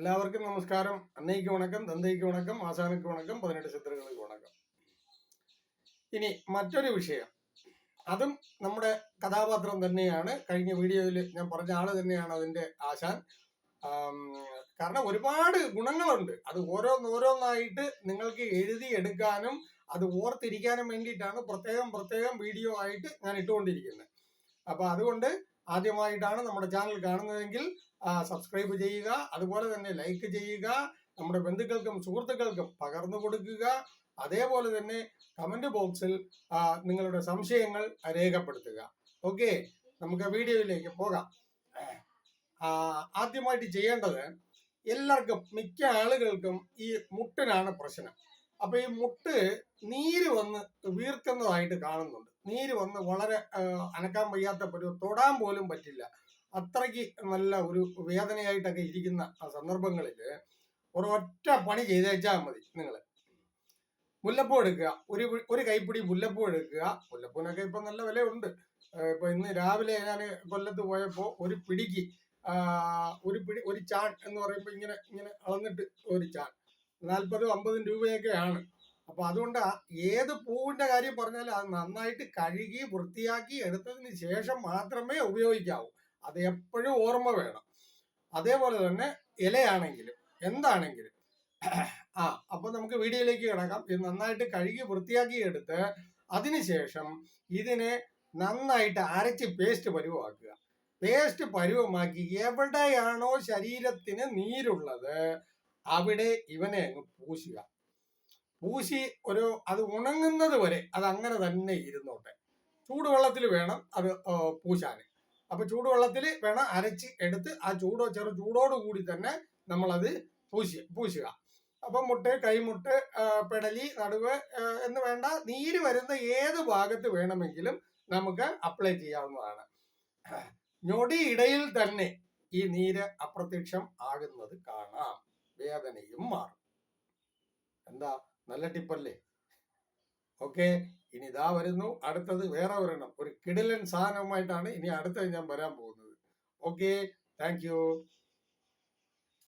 എല്ലാവർക്കും നമസ്കാരം. അന്നയ്ക്ക് വണക്കം തന്തയ്ക്ക് വണക്കം ആശാനയ്ക്ക് വണക്കം പതിനെട്ട് ശത്രുക്കൾക്ക് വണക്കം. ഇനി മറ്റൊരു വിഷയം. അതും നമ്മുടെ കഥാപാത്രം തന്നെയാണ്. കഴിഞ്ഞ വീഡിയോയിൽ ഞാൻ പറഞ്ഞ ആൾ തന്നെയാണ് അതിന്റെ ആശാൻ. കാരണം ഒരുപാട് ഗുണങ്ങളുണ്ട്. അത് ഓരോന്നോരോന്നായിട്ട് നിങ്ങൾക്ക് എഴുതി എടുക്കാനും അത് ഓർത്തിരിക്കാനും വേണ്ടിയിട്ടാണ് പ്രത്യേകം പ്രത്യേകം വീഡിയോ ആയിട്ട് ഞാൻ ഇട്ടുകൊണ്ടിരിക്കുന്നത്. അപ്പൊ അതുകൊണ്ട് ആദ്യമായിട്ടാണ് നമ്മുടെ ചാനൽ കാണുന്നതെങ്കിൽ സബ്സ്ക്രൈബ് ചെയ്യുക അതുപോലെ തന്നെ ലൈക്ക് ചെയ്യുക നമ്മുടെ ബന്ധുക്കൾക്കും സുഹൃത്തുക്കൾക്കും പകർന്നു കൊടുക്കുക. അതേപോലെ തന്നെ കമന്റ് ബോക്സിൽ നിങ്ങളുടെ സംശയങ്ങൾ രേഖപ്പെടുത്തുക. ഓക്കെ നമുക്ക് വീഡിയോയിലേക്ക് പോകാം. ആദ്യമായിട്ട് ചെയ്യേണ്ടത് എല്ലാവർക്കും മിക്ക ആളുകൾക്കും ഈ മുട്ടിനാണ് പ്രശ്നം. അപ്പൊ ഈ മുട്ട് നീര് വന്ന് വീർക്കുന്നതായിട്ട് കാണുന്നുണ്ട്. നീര് വന്ന് വളരെ അനക്കാൻ വയ്യാത്ത ഒരു തൊടാൻ പോലും പറ്റില്ല. അത്രയ്ക്ക് നല്ല ഒരു വേദനയായിട്ടൊക്കെ ഇരിക്കുന്ന സന്ദർഭങ്ങളിൽ ഒരൊറ്റ പണി ചെയ്തേച്ചാൽ മതി നിങ്ങൾ മുല്ലപ്പൂ എടുക്കുക. ഒരു ഒരു കൈപ്പിടി മുല്ലപ്പൂ എടുക്കുക. മുല്ലപ്പൂവിനൊക്കെ ഇപ്പൊ നല്ല വിലയുണ്ട്. ഇപ്പൊ ഇന്ന് രാവിലെ ഞാൻ കൊല്ലത്ത് പോയപ്പോൾ ഒരു പിടിക്ക് ഒരു പിടി ഒരു ചാൺ എന്ന് പറയുമ്പോൾ ഇങ്ങനെ ഇങ്ങനെ അളന്നിട്ട് ഒരു ചാൺ നാൽപ്പതും അമ്പതും രൂപയൊക്കെയാണ്. അപ്പൊ അതുകൊണ്ട് ഏത് പൂവിന്റെ കാര്യം പറഞ്ഞാലും അത് നന്നായിട്ട് കഴുകി വൃത്തിയാക്കി എടുത്തതിന് ശേഷം മാത്രമേ ഉപയോഗിക്കാവൂ. അത് എപ്പോഴും ഓർമ്മ വേണം. അതേപോലെ തന്നെ ഇലയാണെങ്കിലും എന്താണെങ്കിലും. ആ അപ്പൊ നമുക്ക് വീഡിയോയിലേക്ക് കിടക്കാം. ഇത് നന്നായിട്ട് കഴുകി വൃത്തിയാക്കി എടുത്ത് അതിനുശേഷം ഇതിനെ നന്നായിട്ട് അരച്ച് പേസ്റ്റ് പരുവമാക്കുക. പേസ്റ്റ് പരുവമാക്കി എവിടെയാണോ ശരീരത്തിന് നീരുള്ളത് അവിടെ ഇവനെ അങ്ങ് പൂശുക. പൂശി ഒരു അത് ഉണങ്ങുന്നത് വരെ അത് അങ്ങനെ തന്നെ ഇരുന്നോട്ടെ. ചൂടുവെള്ളത്തിൽ വേണം അത് പൂശാൻ അപ്പൊ ചൂടുവെള്ളത്തിൽ വേണം അരച്ച് എടുത്ത് ആ ചൂടോ ചെറു ചൂടോട് കൂടി തന്നെ നമ്മളത് പൂശി പൂശുക. അപ്പൊ മുട്ട് കൈമുട്ട് പെടലി നടുവ് എന്ന് വേണ്ട നീര് വരുന്ന ഏത് ഭാഗത്ത് വേണമെങ്കിലും നമുക്ക് അപ്ലൈ ചെയ്യാവുന്നതാണ്. ഞൊടിയിടയിൽ തന്നെ ഈ നീര് അപ്രത്യക്ഷം ആകുന്നത് കാണാം. വേദനയും മാറും. എന്താ? നല്ല ടിപ്പല്ലേ? ഓക്കെ ഇനി ഇതാ വരുന്നു. അടുത്തത് വേറെ ഒരെണ്ണം. ഒരു കിടിലൻ സാധനവുമായിട്ടാണ് ഇനി അടുത്തത് ഞാൻ വരാൻ പോകുന്നത്. Okay thank